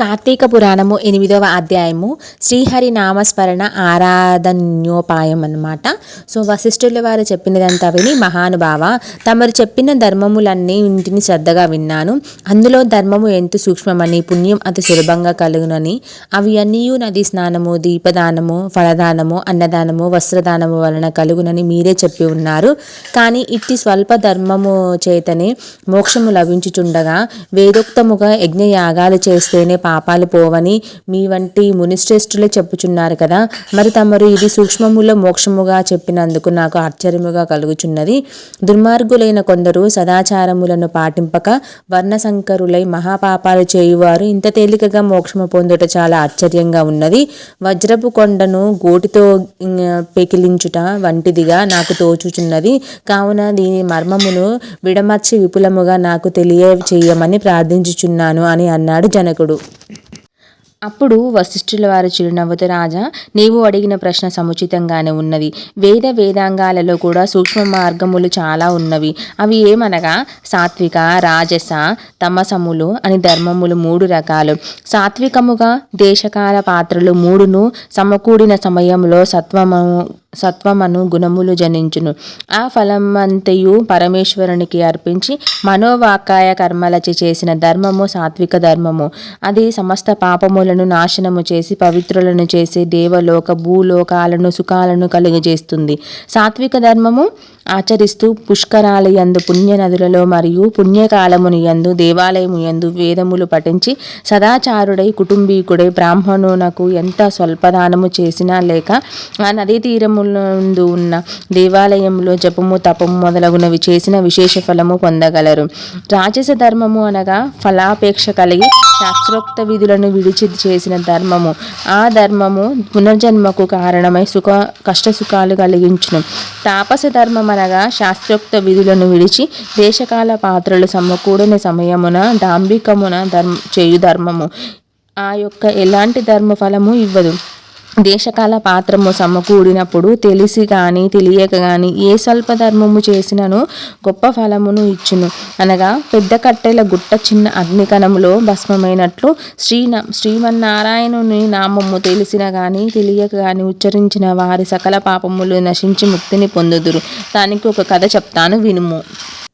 కార్తీక పురాణము ఎనిమిదవ అధ్యాయము శ్రీహరి నామస్మరణ ఆరాధన్యోపాయం అన్నమాట. సో వశిష్ఠుల వారు చెప్పినదంతా విని మహానుభావ తమరు చెప్పిన ధర్మములన్నీ ఇంటిని శ్రద్ధగా విన్నాను. అందులో ధర్మము ఎంత సూక్ష్మమని పుణ్యం అతి సులభంగా కలుగునని అవి అన్నీ నది స్నానము దీపదానము ఫలదానము అన్నదానము వస్త్రదానము వలన కలుగునని మీరే చెప్పి ఉన్నారు. కానీ ఇట్టి స్వల్ప ధర్మము చేతనే మోక్షము లభించుచుండగా వేదోక్తముగా యజ్ఞయాగాలు చేస్తేనే పాపాలు పోవని మీ వంటి మునిశ్రేష్ఠులే చెప్పుచున్నారు కదా. మరి తమరు ఇది సూక్ష్మములో మోక్షముగా చెప్పినందుకు నాకు ఆశ్చర్యముగా కలుగుచున్నది. దుర్మార్గులైన కొందరు సదాచారములను పాటింపక వర్ణశంకరులై మహాపాపాలు చేయువారు ఇంత తేలికగా మోక్షము పొందుట చాలా ఆశ్చర్యంగా ఉన్నది. వజ్రపు కొండను గోటితో పెకిలించుట వంటిదిగా నాకు తోచుచున్నది. కావున దీని మర్మమును విడమర్చి విపులముగా నాకు తెలియ చేయమని ప్రార్థించుచున్నాను అని అన్నాడు జనకుడు. అప్పుడు వశిష్ఠుల వారు చిరునవ్వుతూ రాజా నీవు అడిగిన ప్రశ్న సముచితంగానే ఉన్నది వేద వేదాంగాలలో కూడా సూక్ష్మ మార్గములు చాలా ఉన్నవి. అవి ఏమనగా సాత్విక రాజస తమసములు అని ధర్మములు మూడు రకాలు. సాత్వికముగా దేశకాల పాత్రలు మూడును సమకూడిన సమయంలో సత్వము సత్వమను గుణములు జనించును. ఆ ఫలమంతయు పరమేశ్వరునికి అర్పించి మనోవాకాయ కర్మలచి చేసిన ధర్మము సాత్విక ధర్మము. అది సమస్త పాపములను నాశనము చేసి పవిత్రులను చేసి దేవలోక భూలోకాలను సుఖాలను కలుగజేస్తుంది. సాత్విక ధర్మము ఆచరిస్తూ పుష్కరాల యందు పుణ్య నదులలో మరియు పుణ్యకాలముని యందు దేవాలయము యందు వేదములు పఠించి సదాచారుడై కుటుంబీకుడై బ్రాహ్మణునకు ఎంత స్వల్పదానము చేసినా లేక ఆ నదీ తీరములందు ఉన్న దేవాలయంలో జపము తపము మొదలగునవి చేసిన విశేష ఫలము పొందగలరు. రాజస ధర్మము అనగా ఫలాపేక్ష కలిగి శాస్త్రోక్త విధులను విడిచి చేసిన ధర్మము. ఆ ధర్మము పునర్జన్మకు కారణమై సుఖ కష్ట సుఖాలు కలిగించును. తాపస ధర్మం అనగా శాస్త్రోక్త విధులను విడిచి దేశకాల పాత్రలు సమకూడిన సమయమున డాంబికమున ధర్మ చేయు ధర్మము. ఆ యొక్క ఎలాంటి ధర్మ ఫలము ఇవ్వదు. దేశకాల పాత్రము సమకూడినప్పుడు తెలిసి కానీ తెలియక కానీ ఏ స్వల్ప ధర్మము చేసినను గొప్ప ఫలమును ఇచ్చును. అనగా పెద్ద కట్టెల గుట్ట చిన్న అగ్నికణములో భస్మమైనట్లు శ్రీ శ్రీమన్నారాయణుని నామము తెలిసిన కానీ తెలియక కానీ ఉచ్చరించిన వారి సకల పాపములు నశించి ముక్తిని పొందుదురు. దానికి ఒక కథ చెప్తాను వినుము.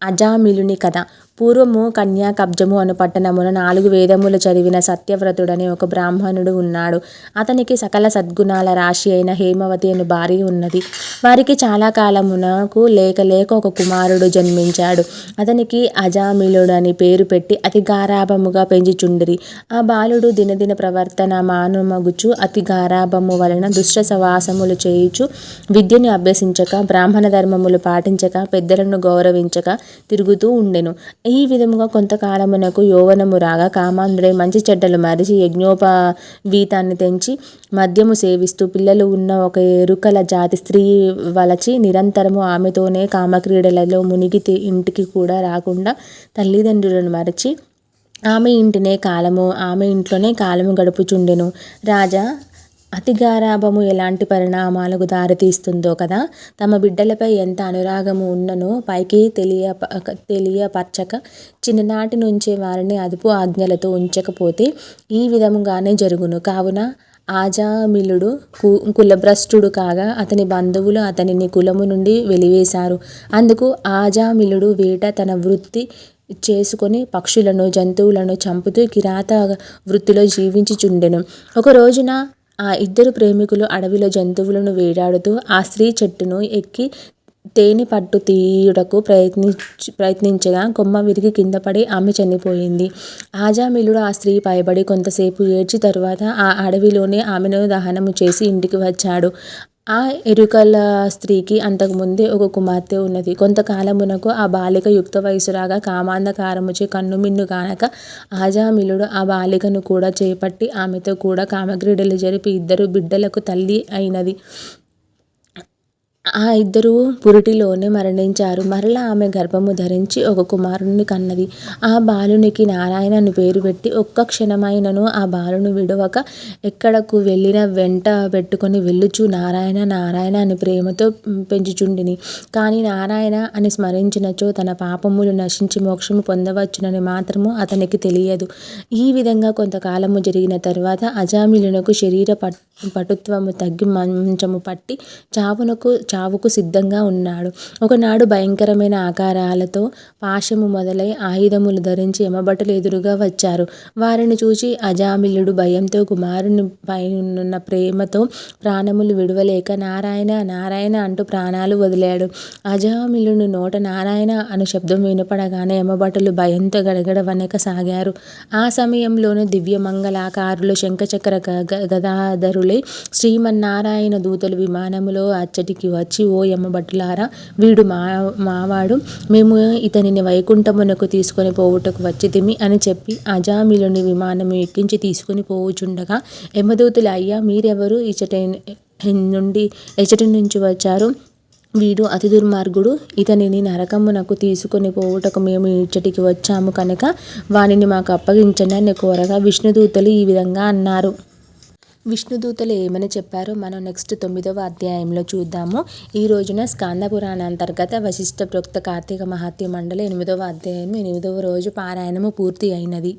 అజామిలుని కథ. పూర్వము కన్యా కబ్జము అను పట్టణమున నాలుగు వేదములు చదివిన సత్యవ్రతుడని ఒక బ్రాహ్మణుడు ఉన్నాడు. అతనికి సకల సద్గుణాల రాశి అయిన హేమవతి అను భార్య ఉన్నది. వారికి చాలా కాలమునకు లేక లేక ఒక కుమారుడు జన్మించాడు. అతనికి అజామిలుడని పేరు పెట్టి అతి గారాభముగా పెంచుచుండిరి. ఆ బాలుడు దినదిన ప్రవర్తన మానుమగుచు అతి గారాభము వలన దుష్ట సవాసములు చేయుచు విద్యను అభ్యసించక బ్రాహ్మణ ధర్మములు పాటించక పెద్దలను గౌరవించక తిరుగుతూ ఉండెను. ఈ విధముగా కొంతకాలమునకు యౌవనము రాగా కామాంధుడై మంచి చెడ్డలు మరిచి యజ్ఞోపవీతాన్ని తెంచి మద్యము సేవిస్తూ పిల్లలు ఉన్న ఒక ఎరుకల జాతి స్త్రీ వలచి నిరంతరము ఆమెతోనే కామక్రీడలలో మునిగి ఇంటికి కూడా రాకుండా తల్లిదండ్రులను మరచి ఆమె ఇంటినే కాలము ఆమె ఇంట్లోనే కాలము గడుపుచుండెను. రాజా అతిగారాభము ఎలాంటి పరిణామాలకు దారితీస్తుందో కదా. తమ బిడ్డలపై ఎంత అనురాగము ఉన్ననో పైకి తెలియ తెలియపరచక చిన్ననాటి నుంచే వారిని అదుపు ఆజ్ఞలతో ఉంచకపోతే ఈ విధముగానే జరుగును. కావున ఆజామిలుడు కు కులభ్రష్టుడు కాగా అతని బంధువులు అతనిని కులము నుండి వెలివేశారు. అందుకు ఆజామిలుడు వేట తన వృత్తి చేసుకొని పక్షులను జంతువులను చంపుతూ కిరాత వృత్తిలో జీవించుచుండెను. ఒక రోజున ఆ ఇద్దరు ప్రేమికులు అడవిలో జంతువులను వేటాడుతూ ఆ స్త్రీ చెట్టును ఎక్కి తేనె పట్టు తీయుటకు ప్రయత్నించి ప్రయత్నించగా కొమ్మ విరిగి కింద పడి ఆమె చనిపోయింది. ఆజామిలుడు ఆ స్త్రీ పైబడి కొంతసేపు ఏడ్చి తరువాత ఆ అడవిలోనే ఆమెను దహనము చేసి ఇంటికి వచ్చాడు. ఆ ఎరుకల స్త్రీకి అంతకుముందే ఒక కుమార్తె ఉన్నది. కొంతకాలమునకు ఆ బాలిక యుక్త వయసురాగా కామాంధకారముచే కన్నుమిన్ను కానక ఆజామిలుడు ఆ బాలికను కూడా చేపట్టి ఆమెతో కూడా కామక్రీడలు జరిపి ఇద్దరు బిడ్డలకు తల్లి అయినది. ఆ ఇద్దరు పురిటిలోనే మరణించారు. మరలా ఆమె గర్భము ధరించి ఒక కుమారుణ్ణి కన్నది. ఆ బాలునికి నారాయణ అని పేరు పెట్టి ఒక్క క్షణమైనను ఆ బాలుని విడవక ఎక్కడకు వెళ్ళిన వెంట పెట్టుకొని వెళ్ళుచు నారాయణ నారాయణ అని ప్రేమతో పెంచుచుండిని. కానీ నారాయణ అని స్మరించినచో తన పాపములు నశించి మోక్షము పొందవచ్చునని మాత్రము అతనికి తెలియదు. ఈ విధంగా కొంతకాలము జరిగిన తర్వాత అజామిలునకు శరీర పటుత్వము తగ్గి మంచము పట్టి చావునకు చావుకు సిద్ధంగా ఉన్నాడు. ఒకనాడు భయంకరమైన ఆకారాలతో పాశము మొదలై ఆయుధములు ధరించి యమభటలు ఎదురుగా వచ్చారు. వారిని చూసి అజామిలుడు భయంతో కుమారుని పైనున్న ప్రేమతో ప్రాణములు విడవలేక నారాయణ నారాయణ అంటూ ప్రాణాలు వదిలాడు. అజామిలుని నోట నారాయణ అను శబ్దం వినపడగానే యమభటలు భయంతో గడగడ వనకసాగారు ఆ సమయంలోనే దివ్యమంగళాకారులు శంఖచక్ర గ- గదాధరులై శ్రీమన్నారాయణ దూతలు విమానములో అచ్చటికి వచ్చి ఓ యమభటులారా వీడు మా మావాడు మేము ఇతనిని వైకుంఠమునకు తీసుకొని పోవుటకు వచ్చితిమి అని చెప్పి అజామిలుని విమానము ఎక్కించి తీసుకుని పోవుచుండగా యమదూతులు అయ్యా మీరెవరు? ఇచ్చట నుండి ఎచ్చటి నుంచి వచ్చారు? వీడు అతి దుర్మార్గుడు. ఇతనిని నరకమునకు తీసుకొని పోవుటకు మేము ఇచ్చటికి వచ్చాము కనుక వానిని మాకు అప్పగించండి అని కోరగా విష్ణుదూతలు ఈ విధంగా అన్నారు. విష్ణుదూతలు ఏమని చెప్పారో మనం నెక్స్ట్ తొమ్మిదవ అధ్యాయంలో చూద్దాము. ఈ రోజున స్కాంద పురాణ అంతర్గత వశిష్ట ప్రోక్త కార్తీక మహాత్య మండలి ఎనిమిదవ అధ్యాయం ఎనిమిదవ రోజు పారాయణము పూర్తి అయినది.